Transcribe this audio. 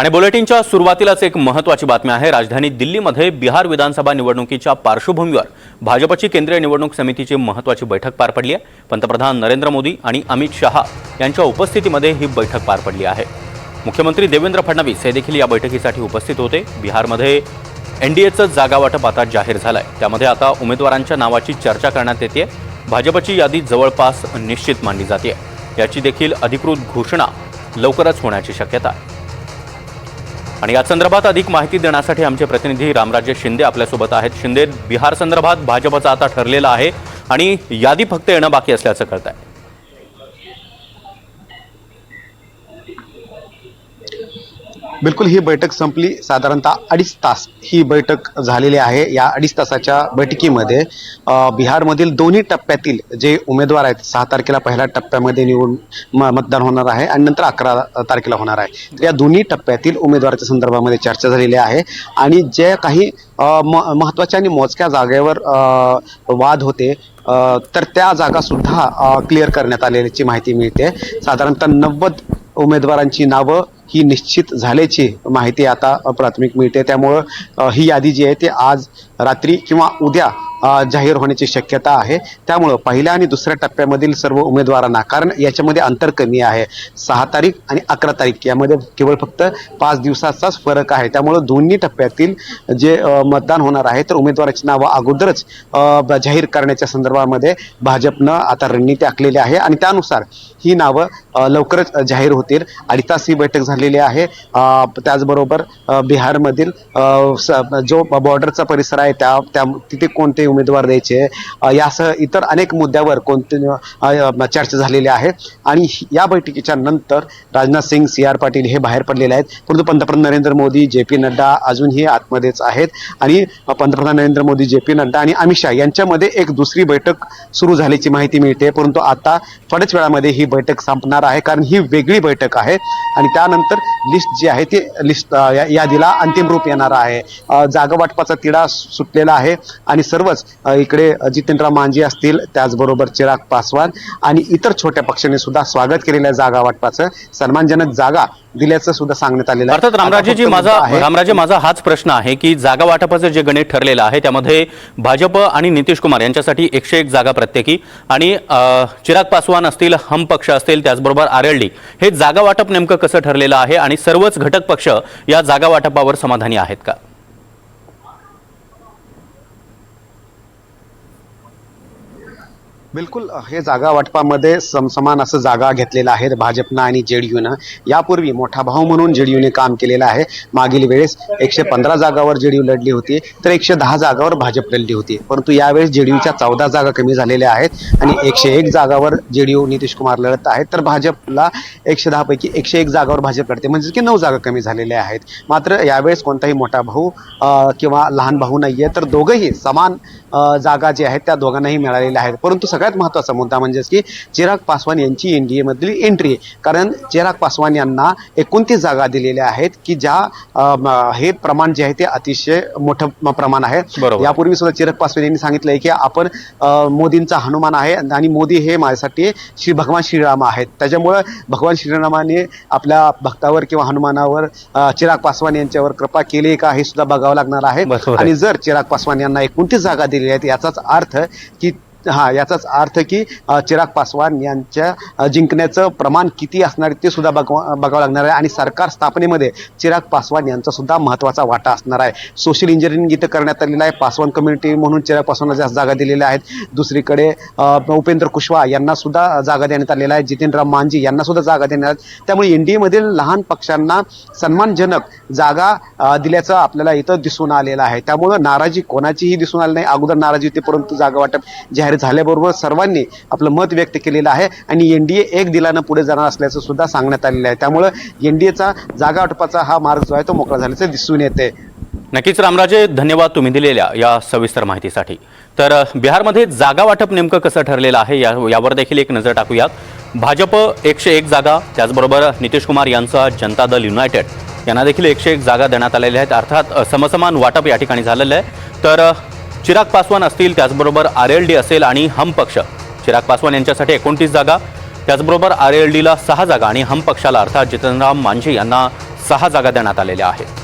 आणि बुलेटिनच्या सुरुवातीलाच एक महत्वाची बातमी आहे. राजधानी दिल्लीमध्ये बिहार विधानसभा निवडणुकीच्या पार्श्वभूमीवर भाजपची केंद्रीय निवडणूक समितीची महत्वाची बैठक पार पडली आहे. पंतप्रधान नरेंद्र मोदी आणि अमित शहा यांच्या उपस्थितीमध्ये ही बैठक पार पडली आहे. मुख्यमंत्री देवेंद्र फडणवीस हे देखील या बैठकीसाठी उपस्थित होते. बिहारमध्ये एन डी एचं जागावाटप आता जाहीर झालं आहे त्यामध्ये आता उमेदवारांच्या नावाची चर्चा करण्यात येते भाजपची यादी जवळपास निश्चित मानली जाते याची देखील अधिकृत घोषणा लवकरच होण्याची शक्यता आहे. आणि या संदर्भात अधिक माहिती देण्यासाठी आमचे प्रतिनिधी रामराजे शिंदे आपल्यासोबत आहेत. शिंदे बिहार संदर्भात भाजपचा आता ठरलेला आहे आणि यादी फक्त येणं बाकी असल्याचं कळत आहे बिलकुल ही बैठक संपली. साधारणतः अडीच तास ही बैठक झालेली आहे. या अडीच तासाच्या बैठकीमध्ये बिहारमधील दोन्ही टप्प्यातील जे उमेदवार आहेत सहा तारखेला पहिल्या टप्प्यामध्ये निवडून म- मतदान होणार आहे आणि नंतर अकरा तारखेला होणार आहे. तर या दोन्ही टप्प्यातील उमेदवाराच्या संदर्भामध्ये चर्चा झालेली आहे आणि जे काही म- महत्त्वाच्या आणि मोजक्या जागेवर वाद होते तर त्या जागा सुद्धा क्लिअर करण्यात आलेल्याची माहिती मिळते. साधारणतः नव्वद उमेदवारांची नावं ही निश्चित झाल्याची माहिती आता प्राथमिक मिळते. त्यामुळं ही यादी जी आहे ती आज रात्री किंवा उद्या जाहीर होण्याची शक्यता आहे. त्यामुळं पहिल्या आणि दुसऱ्या टप्प्यामधील सर्व उमेदवारांना कारण याच्यामध्ये अंतर कमी आहे. सहा तारीख आणि अकरा तारीख यामध्ये केवळ फक्त पाच दिवसाचाच फरक आहे. त्यामुळं दोन्ही टप्प्यातील जे मतदान होणार आहे तर उमेदवाराची नावं अगोदरच जाहीर करण्याच्या संदर्भामध्ये भाजपनं आता रणनीती आखलेली आहे. आणि त्यानुसार ही नावं लवकरच जाहीर होतील. अडीच तास ही बैठक झालेली आहे. त्याचबरोबर बिहारमधील स- जो बॉर्डरचा परिसर आहे त्या त्या तिथे कोणते उमेदवार द्यायचे. यासह इतर अनेक मुद्द्यावर कोणते चर्चा झालेली आहे. आणि या बैठकीच्या नंतर राजनाथ सिंग सी आर पाटील हे बाहेर पडलेले आहेत. परंतु पंतप्रधान नरेंद्र मोदी जे पी नड्डा अजूनही आतमध्येच आहेत. आणि पंतप्रधान नरेंद्र मोदी जे पी नड्डा आणि अमित शहा यांच्यामध्ये एक दुसरी बैठक सुरू झाल्याची माहिती मिळते. परंतु आता थोड्याच वेळामध्ये ही बैठक संपणार आहे कारण ही वेगळी बैठक आहे. आणि त्यानंतर लिस्ट जी आहे ती लिस्ट यादीला अंतिम रूप येणार आहे. जागावाटपाचा जागा वाटपाचा तिढा सुटलेला आहे. आणि सर्वच अ, इकडे जितेंद्र मांझी असतील त्याचबरोबर चिराग पासवान आणि इतर छोट्या पक्षांनी सुद्धा स्वागत केलेलं आहे जागा वाटपाचं सन्मानजनक जागा दिल्याचं सुद्धा सांगण्यात आलेलं अर्थात रामराजेजी फक्त माझा रामराजे माझा हाच प्रश्न आहे की जागा वाटपाचं जे गणित ठरलेलं आहे त्यामध्ये भाजप आणि नितीश कुमार यांच्यासाठी एकशे एक जागा प्रत्येकी आणि चिराग पासवान असतील हम पक्ष असतील त्याचबरोबर आर एल डी हे जागा वाटप नेमकं कसं ठरलेलं आहे आणि सर्वच घटक पक्ष या जागा वाटपावर समाधानी आहेत का? बिलकुल हे जागा वाटपामध्ये समसमान असं जागा घेतलेलं आहे भाजपनं आणि जेडीयूनं. यापूर्वी मोठा भाऊ म्हणून जेडीयूने काम केलेलं आहे. मागील वेळेस एकशे पंधरा जागावर जेडीयू लढली होती तर एकशे दहा जागावर भाजप लढली होती. परंतु यावेळेस जेडीयूच्या चौदा जागा कमी झालेल्या आहेत आणि एकशे एक जागावर जेडीयू नितीश कुमार लढत आहेत. तर भाजपला एकशे दहापैकी एकशे एक जागावर भाजप लढते म्हणजे की नऊ जागा कमी झालेल्या आहेत. मात्र यावेळेस कोणताही मोठा भाऊ किंवा लहान भाऊ नाही आहे तर दोघंही समान जागा जी आहेत त्या दोघांनाही मिळालेल्या आहेत. परंतु सगळ्यात महत्त्वाचा मुद्दा म्हणजेच की चिराग पासवान यांची एनडीए मधली एंट्री कारण चिराग पासवान यांना एकोणतीस जागा दिलेल्या आहेत की ज्या हे प्रमाण जे आहे ते अतिशय मोठं प्रमाण आहे. यापूर्वी सुद्धा चिराग पासवान यांनी सांगितलंय की आपण मोदींचा हनुमान आहे आणि मोदी हे माझ्यासाठी श्री भगवान श्रीराम आहेत त्याच्यामुळं भगवान श्रीरामाने आपल्या भक्तावर किंवा हनुमानावर चिराग पासवान यांच्यावर कृपा केली का हे सुद्धा बघावं लागणार आहे आहे. आणि जर चिराग पासवान यांना एकोणतीस जागा दिलेल्या आहेत याचाच अर्थ की हा याचाच अर्थ की चिराग पासवान यांच्या जिंकण्याचं प्रमाण किती असणार ते सुद्धा बघवा बघावं लागणार आहे. आणि सरकार स्थापनेमध्ये चिराग पासवान यांचा सुद्धा महत्त्वाचा वाटा असणार आहे. सोशल इंजिनिअरिंग इथं करण्यात आलेलं आहे. पासवान कम्युनिटी म्हणून चिराग पासवानला जास्त जागा दिलेल्या आहेत. दुसरीकडे उपेंद्र कुशवाहा यांना सुद्धा जागा देण्यात आलेल्या आहे जितेंद्र मांझी यांना सुद्धा जागा देण्यात त्यामुळे एनडीएमधील लहान पक्षांना सन्मानजनक जागा दिल्याचं आपल्याला इथं दिसून आलेलं आहे. त्यामुळं नाराजी कोणाचीही दिसून आली नाही. अगोदर नाराजी होती परंतु जागा वाटप जाहीर झाल्याबरोबर सर्वांनी आपलं मत व्यक्त केलेलं आहे आणि एन डी ए एक दिलानं पुढे जाणार असल्याचं सुद्धा सांगण्यात आलेलं आहे. त्यामुळं एन डी एचा जागा वाटपाचा हा मार्ग जो आहे तो मोकळा झाल्याचं दिसून येते नक्कीच रामराजे धन्यवाद तुम्ही दिलेल्या या सविस्तर माहितीसाठी. तर बिहारमध्ये जागा वाटप नेमकं कसं ठरलेलं आहे या यावर देखील एक नजर टाकूयात. भाजप एकशे एक जागा त्याचबरोबर नितीश कुमार यांचा जनता दल युनायटेड यांना देखील एकशे एक जागा देण्यात आलेल्या आहेत. अर्थात समसमान वाटप या ठिकाणी झालेलं आहे. तर चिराग पासवान असतील त्याचबरोबर आर एल डी असेल आणि हम पक्ष. चिराग पासवान यांच्यासाठी एकोणतीस जागा त्याचबरोबर आर एल डीला सहा जागा आणि हम पक्षाला अर्थात जितनराम मांझी यांना सहा जागा देण्यात आलेल्या आहेत.